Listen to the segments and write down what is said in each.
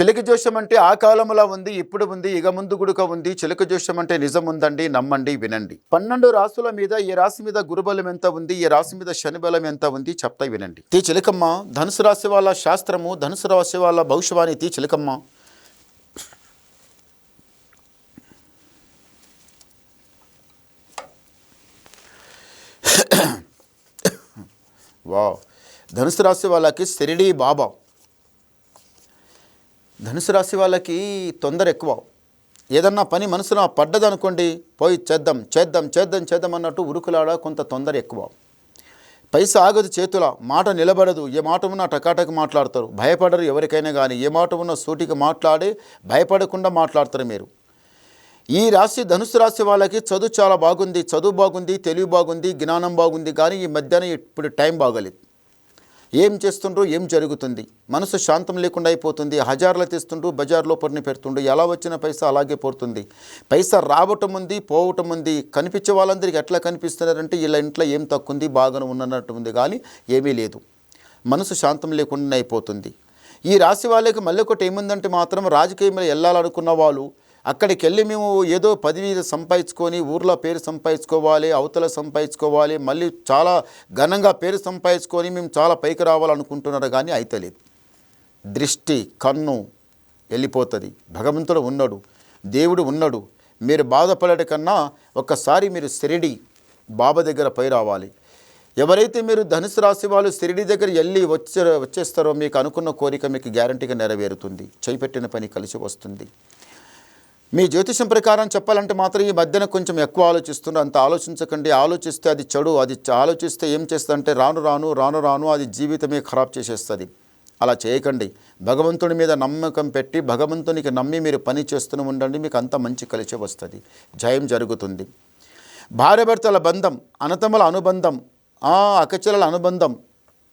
చిలక జోషం అంటే ఆ కాలంలో ఉంది ఇప్పుడు ఉంది ఇక ముందు గుడుక ఉంది. చిలక జోషం అంటే నిజం ఉందండి నమ్మండి వినండి. పన్నెండు రాసుల మీద ఈ రాశి మీద గురుబలం ఎంత ఉంది ఈ రాశి మీద శని బలం ఎంత ఉంది చెప్తా వినండి. తీ చిలకమ్మ ధనుసు రాశి వాళ్ళ శాస్త్రము ధనుసు రాశి వాళ్ళ భవిష్యవాణి తీ చిలకమ్మ. వా ధనుసు రాశి వాళ్ళకి శిరిడి బాబా. ధనుసు రాశి వాళ్ళకి తొందర ఎక్కువ. ఏదన్నా పని మనసులో పడ్డదనుకోండి పోయి చేద్దాం చేద్దాం చేద్దాం చేద్దాం అన్నట్టు ఉరుకులాడ కొంత తొందర ఎక్కువ. పైసా ఆగదు చేతుల మాట నిలబడదు ఏ మాట ఉన్నా టకాటకి మాట్లాడతారు భయపడరు ఎవరికైనా కానీ ఏ మాట ఉన్నా సూటికి మాట్లాడి భయపడకుండా మాట్లాడతారు మీరు. ఈ రాశి ధనుసు రాశి వాళ్ళకి చదువు చాలా బాగుంది చదువు బాగుంది తెలివి బాగుంది జ్ఞానం బాగుంది కానీ ఈ మధ్యాహ్నం ఇప్పుడు టైం బాగలేదు. ఏం చేస్తుండ్రు ఏం జరుగుతుంది? మనసు శాంతం లేకుండా అయిపోతుంది. హజార్లు తీస్తుండ్రు బజార్లో పొరిని పెడుతుండ్రు. ఎలా వచ్చిన పైసా అలాగే పోతుంది పైసా రావటం ఉంది పోవటం ఉంది. కనిపించే వాళ్ళందరికీ ఎట్లా కనిపిస్తున్నారంటే వీళ్ళ ఇంట్లో ఏం తక్కువ ఉంది బాగానే ఉన్నట్టు ఉంది. కానీ ఏమీ లేదు. మనసు శాంతం లేకుండా అయిపోతుంది. ఈ రాశి వాళ్ళకి మళ్ళీ ఒకటి ఏముందంటే మాత్రం రాజకీయంలో వెళ్ళాలనుకున్న వాళ్ళు అక్కడికి వెళ్ళి మేము ఏదో పదవి సంపాదించుకొని ఊర్లో పేరు సంపాదించుకోవాలి అవతల సంపాదించుకోవాలి మళ్ళీ చాలా ఘనంగా పేరు సంపాదించుకొని మేము చాలా పైకి రావాలనుకుంటున్నారు కానీ అయితలేదు. దృష్టి కన్ను వెళ్ళిపోతుంది. భగవంతుడు ఉన్నాడు దేవుడు ఉన్నాడు. మీరు బాధపడట కన్నా ఒక్కసారి మీరు శిరిడి బాబా దగ్గర పై రావాలి. ఎవరైతే మీరు ధనుసు రాశి వాళ్ళు శిరిడి దగ్గర వెళ్ళి వచ్చే వచ్చేస్తారో మీకు అనుకున్న కోరిక మీకు గ్యారంటీగా నెరవేరుతుంది. చేపెట్టిన పని కలిసి వస్తుంది. మీ జ్యోతిషం ప్రకారం చెప్పాలంటే మాత్రం ఈ మధ్యన కొంచెం ఎక్కువ ఆలోచిస్తున్నారు అంత ఆలోచించకండి ఆలోచిస్తే అది చెడు అది ఆలోచిస్తే ఏం చేస్తుందంటే రాను రాను రాను రాను అది జీవితమే ఖరాబ్ చేసేస్తుంది. అలా చేయకండి. భగవంతుడి మీద నమ్మకం పెట్టి భగవంతునికి నమ్మి మీరు పని చేస్తూనే ఉండండి మీకు అంత మంచి కలిసి వస్తుంది. జయం జరుగుతుంది. భార్యాభర్తల బంధం అనతమల అనుబంధం అకచలల అనుబంధం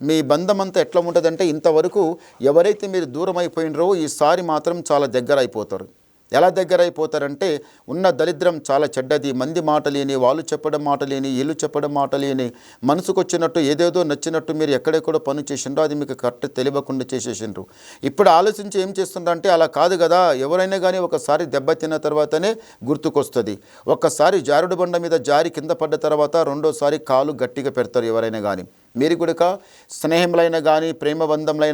మీ బంధం అంతా ఎట్లా ఉంటుందంటే ఇంతవరకు ఎవరైతే మీరు దూరం అయిపోయినరో ఈసారి మాత్రం చాలా దగ్గర అయిపోతారు ఎలా దగ్గర అయిపోతారంటే ఉన్న దరిద్రం చాలా చెడ్డది. మంది మాట లేని వాళ్ళు చెప్పడం మాట లేని ఇల్లు చెప్పడం మాట లేని మనసుకు వచ్చినట్టు ఏదేదో నచ్చినట్టు మీరు ఎక్కడెక్కడో పని చేసిండ్రో. అది మీకు కరెక్ట్ తెలియకుండా చేసేసిండ్రు. ఇప్పుడు ఆలోచించి ఏం చేస్తుండ్రంటే అలా కాదు కదా. ఎవరైనా కానీ ఒకసారి దెబ్బతిన్న తర్వాతనే గుర్తుకొస్తుంది. ఒక్కసారి జారుడు బండ మీద జారి కింద పడ్డ తర్వాత రెండోసారి కాలు గట్టిగా పెడతారు ఎవరైనా కానీ మీరు కూడా స్నేహంలైనా కానీ ప్రేమ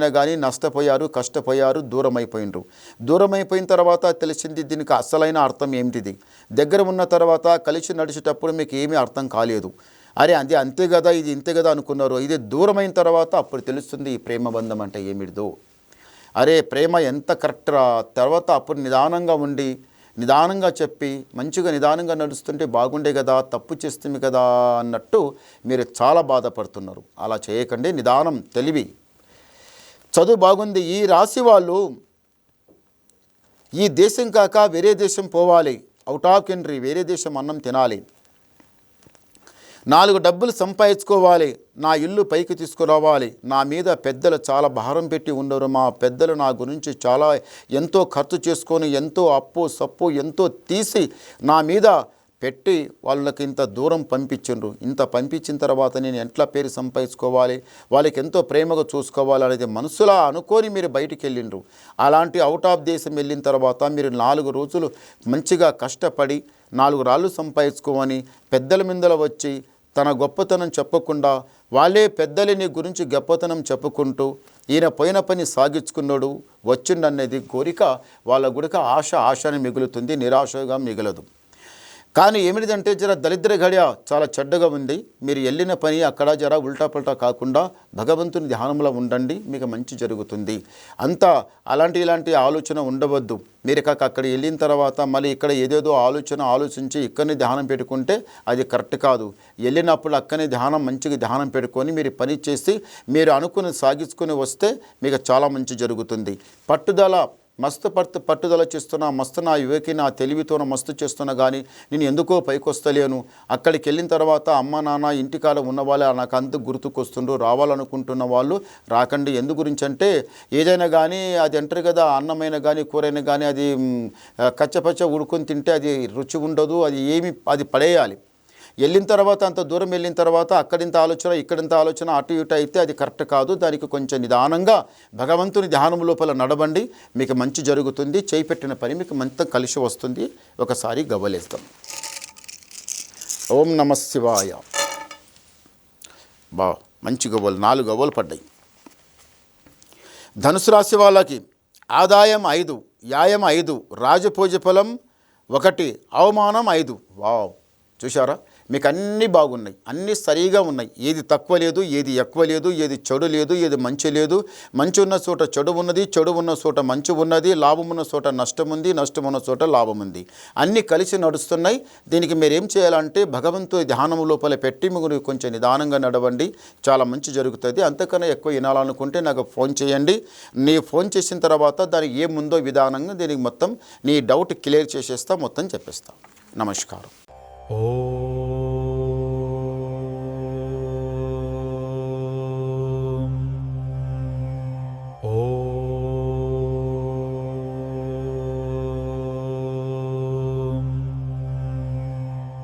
కానీ నష్టపోయారు కష్టపోయారు దూరం దూరమైపోయిన దూరం అయిపోయిన తర్వాత తెలిసింది దీనికి అసలైన అర్థం ఏమిటిది? దగ్గర ఉన్న తర్వాత కలిసి నడిచేటప్పుడు మీకు ఏమీ అర్థం కాలేదు. అరే అది అంతే కదా ఇది ఇంతే కదా అనుకున్నారు. ఇది దూరమైన తర్వాత అప్పుడు తెలుస్తుంది ఈ ప్రేమ బంధం అంటే ఏమిటిదో. అరే ప్రేమ ఎంత కరెక్ట్ రా తర్వాత అప్పుడు నిదానంగా ఉండి నిదానంగా చెప్పి మంచిగా నిదానంగా నడుస్తుంటే బాగుండే కదా తప్పు చేస్తుంది కదా అన్నట్టు మీరు చాలా బాధపడుతున్నారు. అలా చేయకండి నిదానం తెలివి. చదువు బాగుంది ఈ రాశి వాళ్ళు ఈ దేశం కాక వేరే దేశం పోవాలి. అవుట్ ఆఫ్ కంట్రీ వేరే దేశం అన్నం తినాలి. నాలుగు డబ్బులు సంపాదించుకోవాలి. నా ఇల్లు పైకి తీసుకురావాలి. నా మీద పెద్దలు చాలా భారం పెట్టి ఉండరు మా పెద్దలు నా గురించి చాలా ఎంతో ఖర్చు చేసుకొని ఎంతో అప్పు సప్పు ఎంతో తీసి నా మీద పెట్టి వాళ్ళకి ఇంత దూరం పంపించిండ్రు. ఇంత పంపించిన తర్వాత నేను ఎట్లా పేరు సంపాదించుకోవాలి? వాళ్ళకి ఎంతో ప్రేమగా చూసుకోవాలి అనేది మనసులా అనుకొని మీరు బయటికి వెళ్ళిండ్రు. అలాంటి అవుట్ ఆఫ్ దేశం వెళ్ళిన తర్వాత మీరు నాలుగు రోజులు మంచిగా కష్టపడి నాలుగు రాళ్ళు సంపాదించుకోమని పెద్దల మిందల వచ్చి తన గొప్పతనం చెప్పకుండా వాళ్ళే పెద్దలని గురించి గొప్పతనం చెప్పుకుంటూ ఈయన పోయిన పని సాగించుకున్నాడు వచ్చిండనేది కోరిక వాళ్ళ గుడిక ఆశ ఆశని మిగులుతుంది నిరాశగా మిగలదు. కానీ ఏమిటిదంటే జర దరిద్ర గడియ చాలా చెడ్డగా ఉంది. మీరు వెళ్ళిన పని అక్కడ జర ఉల్టా పల్టా కాకుండా భగవంతుని ధ్యానంలో ఉండండి మీకు మంచి జరుగుతుంది. అంతా అలాంటి ఇలాంటి ఆలోచన ఉండవద్దు. మీరు కాక అక్కడ వెళ్ళిన తర్వాత మళ్ళీ ఇక్కడ ఏదేదో ఆలోచన ఆలోచించి ఇక్కడనే ధ్యానం పెట్టుకుంటే అది కరెక్ట్ కాదు. వెళ్ళినప్పుడు అక్కడనే ధ్యానం మంచిగా ధ్యానం పెట్టుకొని మీరు పని చేసి మీరు అనుకుని సాగించుకొని వస్తే మీకు చాలా మంచి జరుగుతుంది. పట్టుదల మస్తు పట్టు పట్టుదల చేస్తున్నా మస్తు నా యువకి నా తెలివితోన మస్తు చేస్తున్నా కానీ నేను ఎందుకో పైకొస్తలేను. అక్కడికి వెళ్ళిన తర్వాత అమ్మ నాన్న ఇంటికాడ ఉన్న వాళ్ళే నాకు అంత గుర్తుకొస్తుండ్రు రావాలనుకుంటున్న వాళ్ళు. రాకండి ఎందు గురించి అంటే ఏదైనా కానీ అది అంటారు కదా అన్నమైన కానీ కూరైనా కానీ అది కచ్చపచ్చ ఉడుకొని తింటే అది రుచి ఉండదు అది ఏమి అది పడేయాలి. వెళ్ళిన తర్వాత అంత దూరం వెళ్ళిన తర్వాత అక్కడింత ఆలోచన ఇక్కడింత ఆలోచన అటు ఇటు అయితే అది కరెక్ట్ కాదు. దానికి కొంచెం నిదానంగా భగవంతుని ధ్యానం లోపల నడవండి. మీకు మంచి జరుగుతుంది. చేపెట్టిన పని మీకు మంత కలిసి వస్తుంది. ఒకసారి గవ్వలేస్తాం ఓం నమ శివాయ. బా మంచి గవ్వలు. నాలుగు గవ్వలు పడ్డాయి. ధనుసు రాశి వాళ్ళకి ఆదాయం ఐదు యాయం ఐదు రాజపూజ ఫలం ఒకటి అవమానం ఐదు. వావ్. చూశారా? మీకు అన్నీ బాగున్నాయి. అన్నీ సరిగా ఉన్నాయి. ఏది తక్కువ లేదు ఏది ఎక్కువ లేదు ఏది చెడు లేదు ఏది మంచి లేదు. మంచి ఉన్న చోట చెడు ఉన్నది చెడు ఉన్న చోట మంచి ఉన్నది లాభం ఉన్న చోట నష్టం ఉంది నష్టం ఉన్న చోట లాభం ఉంది. అన్నీ కలిసి నడుస్తున్నాయి. దీనికి మీరు ఏం చేయాలంటే భగవంతుడి ధ్యానం లోపల పెట్టి మీరు కొంచెం నిదానంగా నడవండి. చాలా మంచి జరుగుతుంది. అంతకన్నా ఎక్కువ వినాలనుకుంటే నాకు ఫోన్ చేయండి. నీ ఫోన్ చేసిన తర్వాత దానికి ఏముందో విధానంగా దీనికి మొత్తం నీ డౌట్ క్లియర్ చేసేస్తా మొత్తం చెప్పేస్తా. నమస్కారం. ఓ